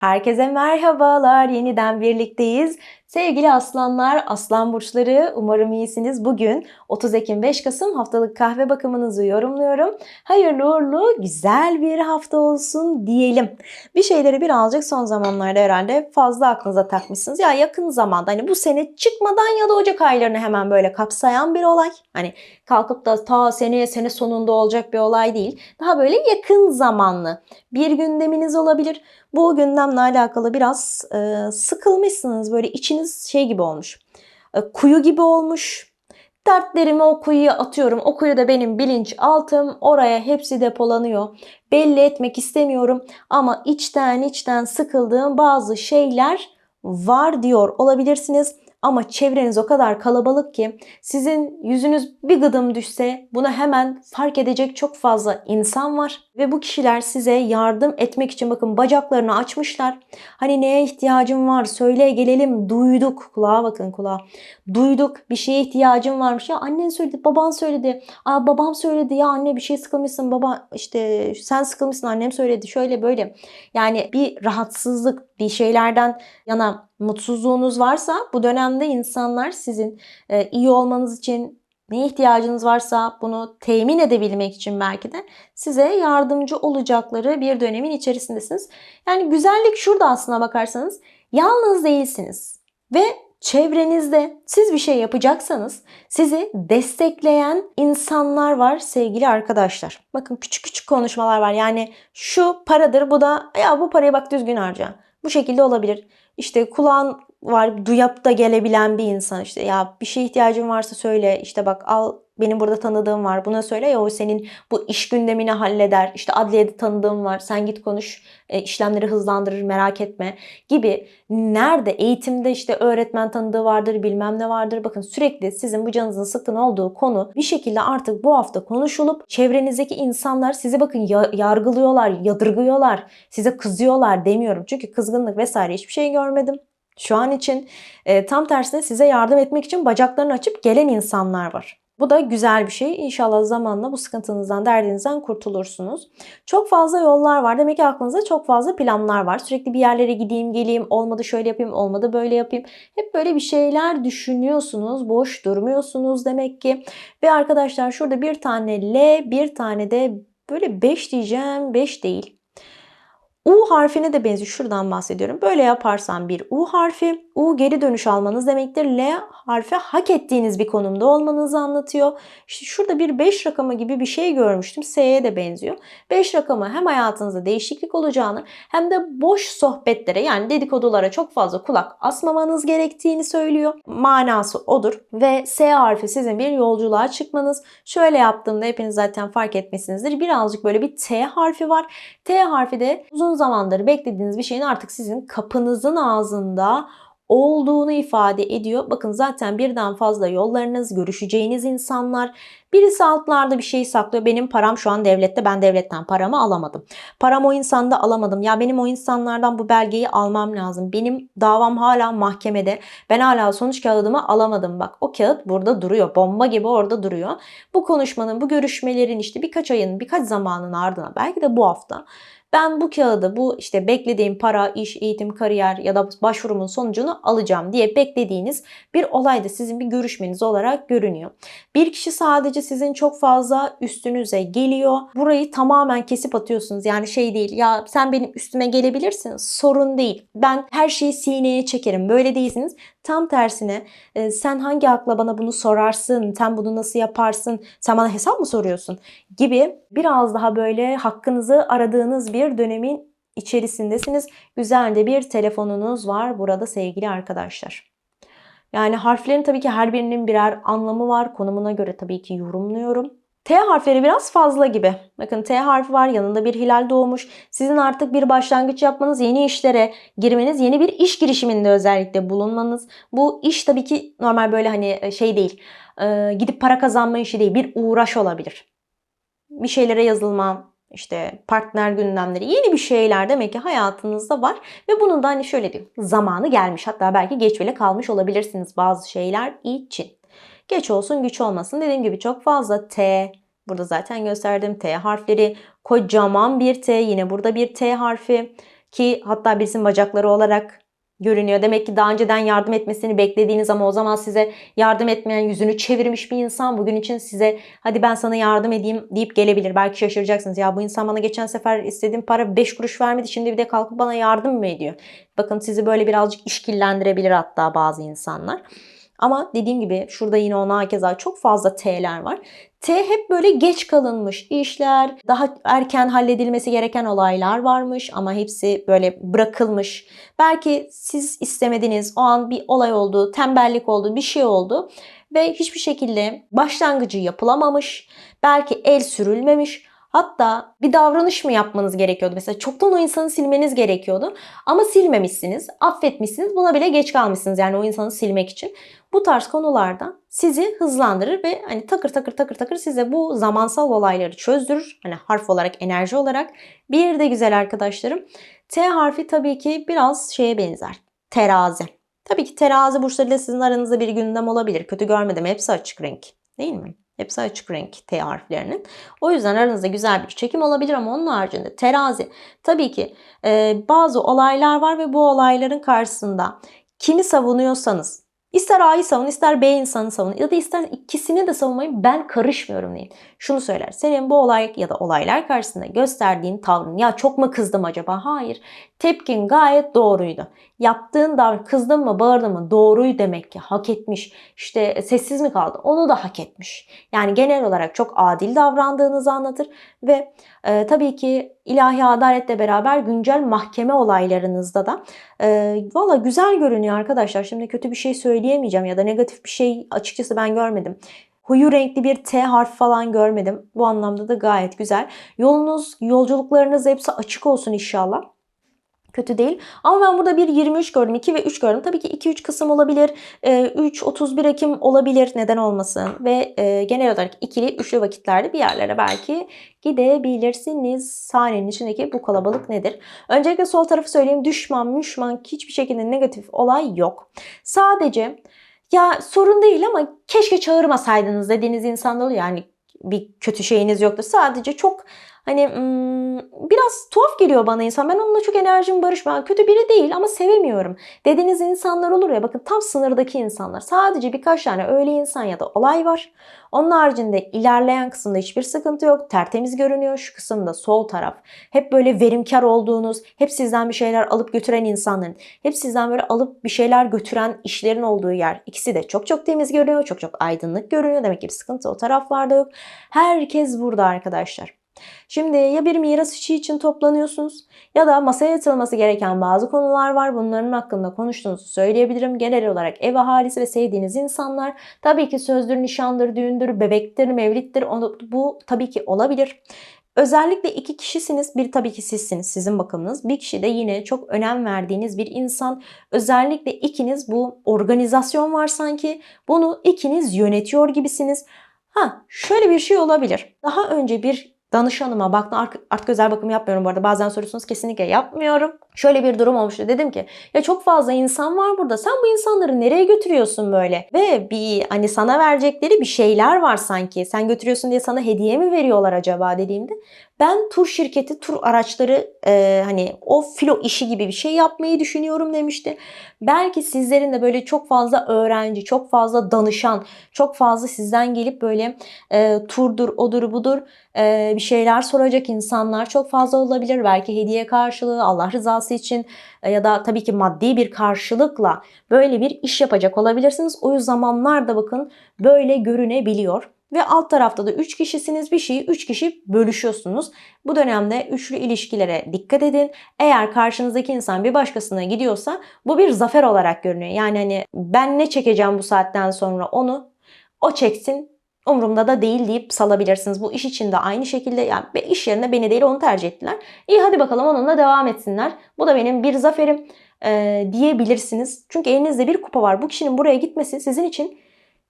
Herkese merhabalar. Yeniden birlikteyiz. Sevgili aslanlar, aslan burçları umarım iyisiniz. Bugün 30 Ekim 5 Kasım haftalık kahve bakımınızı yorumluyorum. Hayırlı uğurlu, güzel bir hafta olsun diyelim. Bir şeyleri birazcık son zamanlarda herhalde fazla aklınıza takmışsınız. Ya yakın zamanda hani bu sene çıkmadan ya da Ocak aylarını hemen böyle kapsayan bir olay. Hani kalkıp da ta seneye sene sonunda olacak bir olay değil. Daha böyle yakın zamanlı bir gündeminiz olabilir. Bu gündemle alakalı biraz e, sıkılmışsınız. Böyle içiniz şey gibi olmuş. E, kuyu gibi olmuş. Dertlerimi o kuyuya atıyorum. O kuyu da benim bilinç altım. Oraya hepsi depolanıyor. Belli etmek istemiyorum. Ama içten içten sıkıldığım bazı şeyler var diyor olabilirsiniz. Ama çevreniz o kadar kalabalık ki sizin yüzünüz bir gıdım düşse bunu hemen fark edecek çok fazla insan var. Ve bu kişiler size yardım etmek için bakın bacaklarını açmışlar. Hani neye ihtiyacım var söyle gelelim duyduk. Kulağa bakın kulağa. Duyduk bir şeye ihtiyacım varmış. Ya annen söyledi baban söyledi. Aa, babam söyledi ya anne bir şey sıkılmışsın baba işte sen sıkılmışsın annem söyledi şöyle böyle. Yani bir rahatsızlık bir şeylerden yana mutsuzluğunuz varsa bu dönemde insanlar sizin e, iyi olmanız için ne ihtiyacınız varsa bunu temin edebilmek için belki de size yardımcı olacakları bir dönemin içerisindesiniz. Yani güzellik şurada aslına bakarsanız yalnız değilsiniz ve çevrenizde siz bir şey yapacaksanız sizi destekleyen insanlar var sevgili arkadaşlar. Bakın küçük küçük konuşmalar var. Yani şu paradır bu da ya bu parayı bak düzgün harca. Bu şekilde olabilir. İşte kulağın var duyup da gelebilen bir insan işte. Ya bir şey ihtiyacın varsa söyle işte bak al benim burada tanıdığım var buna söyle. Ya o senin bu iş gündemini halleder. İşte adliyede tanıdığım var sen git konuş e, işlemleri hızlandırır merak etme gibi. Nerede? Eğitimde işte öğretmen tanıdığı vardır bilmem ne vardır. Bakın sürekli sizin bu canınızın sıkkın olduğu konu bir şekilde artık bu hafta konuşulup çevrenizdeki insanlar sizi bakın ya- yargılıyorlar yadırgıyorlar size kızıyorlar demiyorum. Çünkü kızgınlık vesaire hiçbir şey görmedim şu an için e, tam tersine size yardım etmek için bacaklarını açıp gelen insanlar var. Bu da güzel bir şey. İnşallah zamanla bu sıkıntınızdan, derdinizden kurtulursunuz. Çok fazla yollar var. Demek ki aklınızda çok fazla planlar var. Sürekli bir yerlere gideyim, geleyim, olmadı şöyle yapayım, olmadı böyle yapayım. Hep böyle bir şeyler düşünüyorsunuz. Boş durmuyorsunuz demek ki. Ve arkadaşlar şurada bir tane L, bir tane de böyle 5 diyeceğim. 5 değil. U harfine de benziyor. Şuradan bahsediyorum. Böyle yaparsan bir U harfi. U geri dönüş almanız demektir. L harfi hak ettiğiniz bir konumda olmanızı anlatıyor. İşte şurada bir 5 rakamı gibi bir şey görmüştüm. S'ye de benziyor. 5 rakamı hem hayatınızda değişiklik olacağını hem de boş sohbetlere yani dedikodulara çok fazla kulak asmamanız gerektiğini söylüyor. Manası odur. Ve S harfi sizin bir yolculuğa çıkmanız. Şöyle yaptığımda hepiniz zaten fark etmişsinizdir. Birazcık böyle bir T harfi var. T harfi de uzun zamandır beklediğiniz bir şeyin artık sizin kapınızın ağzında olduğunu ifade ediyor. Bakın zaten birden fazla yollarınız, görüşeceğiniz insanlar. Birisi altlarda bir şey saklıyor. Benim param şu an devlette. Ben devletten paramı alamadım. Param o insanda alamadım. Ya benim o insanlardan bu belgeyi almam lazım. Benim davam hala mahkemede. Ben hala sonuç kağıdımı alamadım. Bak o kağıt burada duruyor. Bomba gibi orada duruyor. Bu konuşmanın, bu görüşmelerin işte birkaç ayın, birkaç zamanın ardına belki de bu hafta ben bu kağıdı bu işte beklediğim para, iş, eğitim, kariyer ya da başvurumun sonucunu alacağım diye beklediğiniz bir olay da sizin bir görüşmeniz olarak görünüyor. Bir kişi sadece sizin çok fazla üstünüze geliyor. Burayı tamamen kesip atıyorsunuz. Yani şey değil ya sen benim üstüme gelebilirsin sorun değil. Ben her şeyi sineye çekerim. Böyle değilsiniz. Tam tersine e, sen hangi akla bana bunu sorarsın, sen bunu nasıl yaparsın, sen bana hesap mı soruyorsun gibi biraz daha böyle hakkınızı aradığınız bir dönemin içerisindesiniz. Güzel de bir telefonunuz var burada sevgili arkadaşlar. Yani harflerin tabii ki her birinin birer anlamı var. Konumuna göre tabii ki yorumluyorum. T harfleri biraz fazla gibi. Bakın T harfi var yanında bir hilal doğmuş. Sizin artık bir başlangıç yapmanız, yeni işlere girmeniz, yeni bir iş girişiminde özellikle bulunmanız. Bu iş tabii ki normal böyle hani şey değil. Gidip para kazanma işi değil. Bir uğraş olabilir. Bir şeylere yazılma, işte partner gündemleri, yeni bir şeyler demek ki hayatınızda var. Ve bunun da hani şöyle diyeyim zamanı gelmiş. Hatta belki geç bile kalmış olabilirsiniz bazı şeyler için. Geç olsun güç olmasın. Dediğim gibi çok fazla T, Burada zaten gösterdim T harfleri. Kocaman bir T. Yine burada bir T harfi. ki hatta birisinin bacakları olarak görünüyor. Demek ki daha önceden yardım etmesini beklediğiniz ama o zaman size yardım etmeyen yüzünü çevirmiş bir insan bugün için size hadi ben sana yardım edeyim deyip gelebilir. Belki şaşıracaksınız. Ya bu insan bana geçen sefer istediğim para 5 kuruş vermedi. Şimdi bir de kalkıp bana yardım mı ediyor? Bakın sizi böyle birazcık işkillendirebilir hatta bazı insanlar. Ama dediğim gibi şurada yine ona keza çok fazla T'ler var. T hep böyle geç kalınmış işler, daha erken halledilmesi gereken olaylar varmış ama hepsi böyle bırakılmış. Belki siz istemediniz, o an bir olay oldu, tembellik oldu, bir şey oldu ve hiçbir şekilde başlangıcı yapılamamış. Belki el sürülmemiş. Hatta bir davranış mı yapmanız gerekiyordu? Mesela çoktan o insanı silmeniz gerekiyordu. Ama silmemişsiniz, affetmişsiniz. Buna bile geç kalmışsınız yani o insanı silmek için. Bu tarz konularda sizi hızlandırır ve hani takır takır takır takır size bu zamansal olayları çözdürür. Hani harf olarak, enerji olarak. Bir de güzel arkadaşlarım. T harfi tabii ki biraz şeye benzer. Terazi. Tabii ki terazi burçlarıyla sizin aranızda bir gündem olabilir. Kötü görmedim. Hepsi açık renk. Değil mi? Hepsi açık renk T harflerinin. O yüzden aranızda güzel bir çekim olabilir ama onun haricinde terazi. Tabii ki e, bazı olaylar var ve bu olayların karşısında kimi savunuyorsanız İster A'yı savun, ister B insanı savun ya da ister ikisini de savunmayın ben karışmıyorum deyin. Şunu söyler. Senin bu olay ya da olaylar karşısında gösterdiğin tavrın ya çok mu kızdım acaba? Hayır. Tepkin gayet doğruydu. Yaptığın davranış kızdın mı bağırdın mı doğruyu demek ki hak etmiş. İşte sessiz mi kaldı onu da hak etmiş. Yani genel olarak çok adil davrandığınızı anlatır ve e, tabii ki ilahi adaletle beraber güncel mahkeme olaylarınızda da e, valla güzel görünüyor arkadaşlar. Şimdi kötü bir şey söyleyemeyeceğim ya da negatif bir şey açıkçası ben görmedim. Huyu renkli bir T harf falan görmedim. Bu anlamda da gayet güzel. Yolunuz, yolculuklarınız hepsi açık olsun inşallah. Kötü değil. Ama ben burada bir 23 gördüm. 2 ve 3 gördüm. Tabii ki 2-3 Kasım olabilir. 3-31 Ekim olabilir. Neden olmasın. Ve e, genel olarak ikili, üçlü vakitlerde bir yerlere belki gidebilirsiniz. Sahnenin içindeki bu kalabalık nedir? Öncelikle sol tarafı söyleyeyim. Düşman, müşman hiçbir şekilde negatif olay yok. Sadece ya sorun değil ama keşke çağırmasaydınız dediğiniz insan oluyor. Yani bir kötü şeyiniz yoktur. Sadece çok Hani biraz tuhaf geliyor bana insan. Ben onunla çok enerjim barışmıyor. Kötü biri değil ama sevemiyorum. Dediğiniz insanlar olur ya bakın tam sınırdaki insanlar. Sadece birkaç tane öyle insan ya da olay var. Onun haricinde ilerleyen kısımda hiçbir sıkıntı yok. Tertemiz görünüyor. Şu kısımda sol taraf. Hep böyle verimkar olduğunuz, hep sizden bir şeyler alıp götüren insanların, hep sizden böyle alıp bir şeyler götüren işlerin olduğu yer. İkisi de çok çok temiz görünüyor. Çok çok aydınlık görünüyor. Demek ki bir sıkıntı o taraflarda yok. Herkes burada arkadaşlar. Şimdi ya bir miras işi için toplanıyorsunuz ya da masaya yatırılması gereken bazı konular var. Bunların hakkında konuştuğunuzu söyleyebilirim. Genel olarak ev ahalisi ve sevdiğiniz insanlar tabii ki sözdür, nişandır, düğündür, bebektir, mevlittir. Bu tabii ki olabilir. Özellikle iki kişisiniz. Bir tabii ki sizsiniz, sizin bakımınız. Bir kişi de yine çok önem verdiğiniz bir insan. Özellikle ikiniz bu organizasyon var sanki. Bunu ikiniz yönetiyor gibisiniz. Ha şöyle bir şey olabilir. Daha önce bir danışanıma baktım artık özel bakım yapmıyorum bu arada. Bazen soruyorsunuz kesinlikle yapmıyorum. Şöyle bir durum olmuştu. Dedim ki ya çok fazla insan var burada. Sen bu insanları nereye götürüyorsun böyle? Ve bir hani sana verecekleri bir şeyler var sanki. Sen götürüyorsun diye sana hediye mi veriyorlar acaba? dediğimde ben tur şirketi, tur araçları e, hani o filo işi gibi bir şey yapmayı düşünüyorum demişti. Belki sizlerin de böyle çok fazla öğrenci, çok fazla danışan, çok fazla sizden gelip böyle e, turdur, odur budur e, bir şeyler soracak insanlar çok fazla olabilir. Belki hediye karşılığı, Allah rızası için e, ya da tabii ki maddi bir karşılıkla böyle bir iş yapacak olabilirsiniz. O zamanlarda bakın böyle görünebiliyor. Ve alt tarafta da 3 kişisiniz bir şeyi 3 kişi bölüşüyorsunuz. Bu dönemde üçlü ilişkilere dikkat edin. Eğer karşınızdaki insan bir başkasına gidiyorsa bu bir zafer olarak görünüyor. Yani hani ben ne çekeceğim bu saatten sonra onu o çeksin umurumda da değil deyip salabilirsiniz. Bu iş için de aynı şekilde yani iş yerine beni değil onu tercih ettiler. İyi hadi bakalım onunla devam etsinler. Bu da benim bir zaferim e, diyebilirsiniz. Çünkü elinizde bir kupa var. Bu kişinin buraya gitmesi sizin için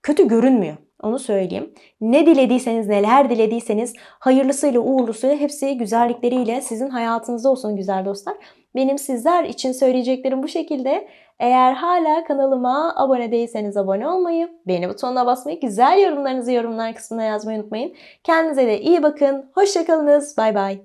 kötü görünmüyor. Onu söyleyeyim. Ne dilediyseniz, neler dilediyseniz hayırlısıyla, uğurlusuyla hepsi güzellikleriyle sizin hayatınızda olsun güzel dostlar. Benim sizler için söyleyeceklerim bu şekilde. Eğer hala kanalıma abone değilseniz abone olmayı, beğeni butonuna basmayı, güzel yorumlarınızı yorumlar kısmına yazmayı unutmayın. Kendinize de iyi bakın. Hoşçakalınız. Bay bay.